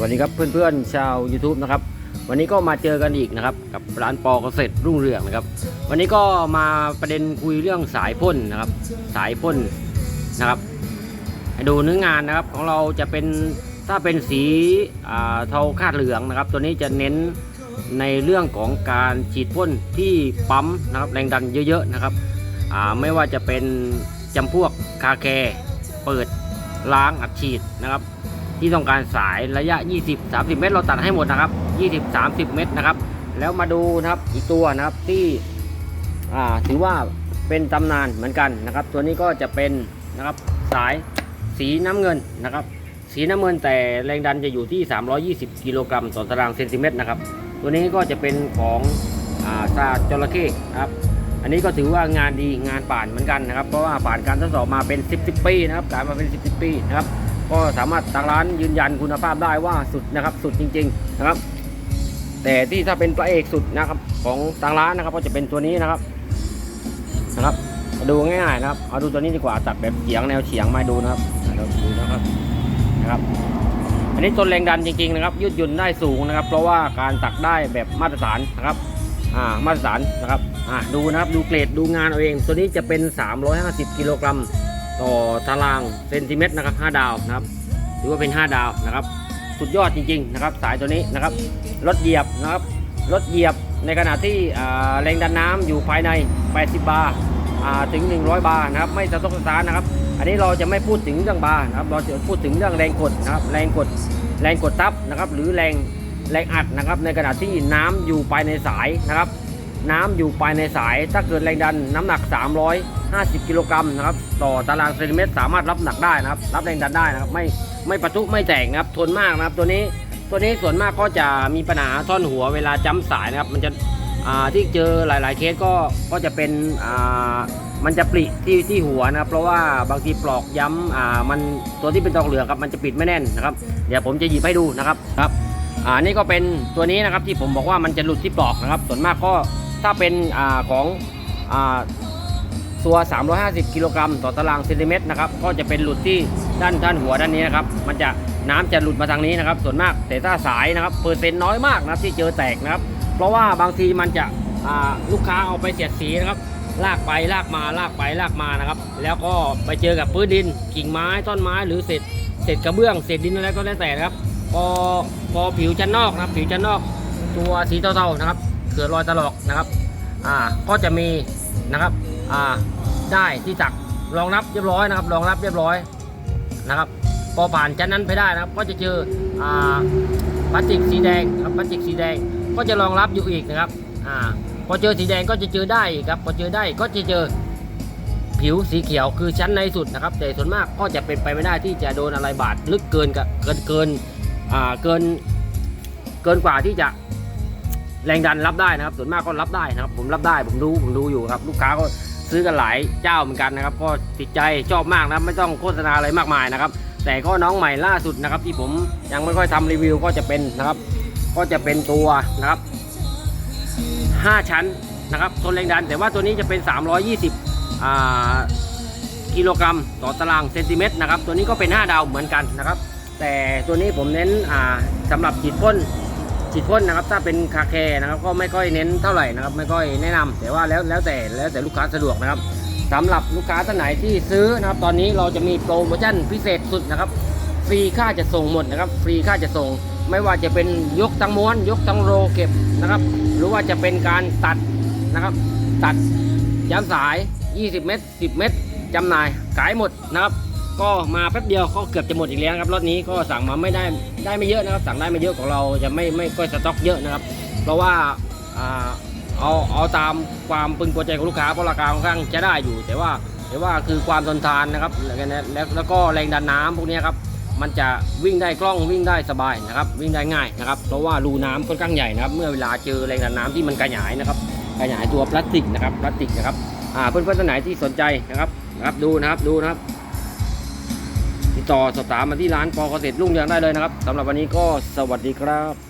วัสดีครับเพื่อนๆชาว YouTube นะครับวันนี้ก็มาเจอกันอีกนะครับกับร้านปอเกษตรรุ่งเรืองนะครับ วันนี้ก็มาประเด็นคุยเรื่องสายพ่นนะครับ สายพ่นนะครับดูเนื้องานนะครับของเราจะเป็นถ้าเป็นสีเทาคาดเหลืองนะครับ ตัวนี้จะเน้นในเรื่องของการฉีดพ่นที่ปั๊มนะครับแรงดันเยอะๆนะครับไม่ว่าจะเป็นจำพวกคาแคร์เปิดล้างอัดฉีดนะครับ ที่ต้องการสายระยะ 20-30 เมตร เราตัดให้หมดนะครับ 20-30 เมตรนะครับ แล้วมาดูนะครับอีกตัวนะครับที่ถือว่าเป็นตำนานเหมือนกันนะครับ ตัวนี้ก็จะเป็นนะครับสายสีน้ำเงินนะครับ สีน้ำเงินแต่แรงดันจะอยู่ที่ 320 กิโลกรัมต่อตารางเซนติเมตรนะครับ ตัวนี้ก็จะเป็นของอ่าซาจระเข้ครับอันนี้ก็ถือว่างานดีงานป่านเหมือนกันนะครับ เพราะว่าผ่านการทดสอบมาเป็น 10 10 ปีนะครับการมาเป็น 10 10 ปีนะครับ ก็สามารถทางร้านยืนยันคุณภาพได้ว่าสุดนะครับ สุดจริง ๆนะครับ แต่ที่ถ้าเป็นพระเอกสุดนะครับ ของทางร้านนะครับ ก็จะเป็นตัวนี้นะครับนะครับดูง่ายๆนะครับเอาดูตัวนี้ดีกว่าตัดแบบเฉียงแนวเฉียงมาดูนะครับเราดูนะครับนะครับอันนี้ต้นแรงดันจริงๆนะครับ ยืดหยุ่นได้สูงนะครับ เพราะว่าการตักได้แบบมาตรฐานนะครับอ่ามาตรฐานนะครับอ่าดูนะครับดูเกรดดูงานเอาเอง ตัวนี้จะเป็น 350 กิโลกรัม ต่อตารางเซนติเมตรนะครับ5ดาวนะครับถือว่าเป็น 5 ดาวนะครับ สุดยอดจริงๆนะครับ สายตัวนี้นะครับรถเหยียบนะครับรถเหยียบในขณะที่แรงดันน้ำอยู่ภายใน 80 บาร์ถึง 100 บาร์นะครับไม่สะทกสะท้านนะครับ อันนี้เราจะไม่พูดถึงเรื่องบาร์นะครับเราจะพูดถึงเรื่องแรงกดนะครับแรงกดแรงกดทับนะครับ หรือแรงแรงอัดนะครับ ในขณะที่น้ำอยู่ภายในสายนะครับ น้ำอยู่ภายในสาย ถ้าเกิดแรงดันน้ำหนัก 350 กิโลกรัมนะครับ ต่อตารางเซนติเมตร สามารถรับหนักได้นะครับ รับแรงดันได้นะครับ ไม่ไม่ประทุไม่แตกนะครับ ทนมากนะครับ ตัวนี้ตัวนี้ส่วนมากก็จะมีปัญหาท่อนหัวเวลาจ้ำสายนะครับ มันจะอ่าที่เจอหลาย ๆ เคสก็ก็จะเป็นอ่ามันจะปริที่ที่หัวนะครับ เพราะว่าบางทีปลอกย้ำอ่ามันตัวที่เป็นทองเหลืองครับมันจะปิดไม่แน่นนะครับ เดี๋ยวผมจะหยิบให้ดูนะครับครับอ่านี่ก็เป็นตัวนี้นะครับที่ผมบอกว่ามันจะหลุดที่ปลอกนะครับ ส่วนมากก็ถ้าเป็นอ่าของอ่า ตัว 350 กิโลกรัมต่อตารางเซนติเมตรนะครับ ก็จะเป็นหลุดที่ด้านด้านหัวด้านนี้นะครับ มันจะน้ำจะหลุดมาทางนี้นะครับ ส่วนมากแต่ถ้าสายนะครับเปอร์เซ็นต์น้อยมากนะครับที่เจอแตกนะครับ เพราะว่าบางทีมันจะลูกค้าเอาไปเสียดสีนะครับ ลากไปลากมาลากไปลากมานะครับ แล้วก็ไปเจอกับพื้นดิน กิ่งไม้ต้นไม้หรือเศษเศษกระเบื้องเศษดินอะไรก็แล้วแต่นะครับ พอพอผิวชั้นนอกนะครับ ผิวชั้นนอกตัวสีเทาๆนะครับ เกิดรอยตลอกนะครับ อ่าก็จะมีนะครับ อ่าได้ที่จักรองรับเรียบร้อยนะครับรองรับเรียบร้อยนะครับพอผ่านชั้นนั้นไปได้นะครับ ก็จะเจออ่าพลาสติกสีแดงครับพลาสติกสีแดงก็จะรองรับอยู่อีกนะครับอ่าพอเจอสีแดงก็จะเจอได้ครับพอเจอได้ก็จะเจอผิวสีเขียวคือชั้นในสุดนะครับ แต่ส่วนมากก็จะเป็นไปไม่ได้ที่จะโดนอะไรบาดลึกเกินกับเกินเกินอ่าเกินเกินกว่าที่จะแรงดันรับได้นะครับ ส่วนมากก็รับได้นะครับ ผมรับได้ผมดูผมดูอยู่ครับ ลูกค้าก็ ซื้อกันหลายเจ้าเหมือนกันนะครับ ก็ติดใจชอบมากนะไม่ต้องโฆษณาอะไรมากมายนะครับ แต่ก็น้องใหม่ล่าสุดนะครับที่ผมยังไม่ค่อยทำรีวิวก็จะเป็นนะครับ ก็จะเป็นตัวนะครับ 5 ชั้นนะครับทนแรงดัน แต่ว่าตัวนี้จะเป็น 320อ่ากิโลกรัมต่อตารางเซนติเมตรนะครับ ตัวนี้ก็เป็น 5 ดาวเหมือนกันนะครับ แต่ตัวนี้ผมเน้นอ่าสำหรับฉีดพ่น ฉีดพ่นนะครับถ้าเป็นคาแคร์นะครับก็ไม่ค่อยเน้นเท่าไหร่นะครับไม่ค่อยแนะนำแต่ว่าแล้วแล้วแต่แล้วแต่ลูกค้าสะดวกนะครับสำหรับลูกค้าท่านไหนที่ซื้อนะครับ ตอนนี้เราจะมีโปรโมชั่นพิเศษสุดนะครับ ฟรีค่าจะส่งหมดนะครับ ฟรีค่าจะส่ง ไม่ว่าจะเป็นยกทั้งม้วน ยกทั้งโรเก็บนะครับ หรือว่าจะเป็นการตัดนะครับ ตัดย้ำสาย 20 เมตร 10 เมตรจำหน่ายขายหมดนะครับ ก็มาแป๊บเดียวก็เกือบจะหมดอีกแล้วครับรถนี้ก็สั่งมาไม่ได้ได้ไม่เยอะนะครับ สั่งได้ไม่เยอะของเราจะไม่ไม่ค่อยสต็อกเยอะนะครับ เพราะว่าเอาเอาตามความพึงพอใจของลูกค้าเพราะราคาค่อนข้างจะได้อยู่ แต่ว่าแต่ว่าคือความทนทานนะครับแล้วก็แล้วแล้วก็แรงดันน้ำพวกนี้ครับมันจะวิ่งได้คล่องวิ่งได้สบายนะครับ วิ่งได้ง่ายนะครับ เพราะว่ารูน้ำค่อนข้างใหญ่นะครับ เมื่อเวลาเจอแรงดันน้ำที่มันกระหายนะครับกระหายตัวพลาสติกนะครับพลาสติกนะครับอ่าเพื่อนๆท่านไหนที่สนใจนะครับนะครับดูนะครับดูนะครับ ต่อสอบถามมาที่ร้านปอเกษตรรุ่งเรืองได้เลยนะครับสำหรับวันนี้ก็สวัสดีครับ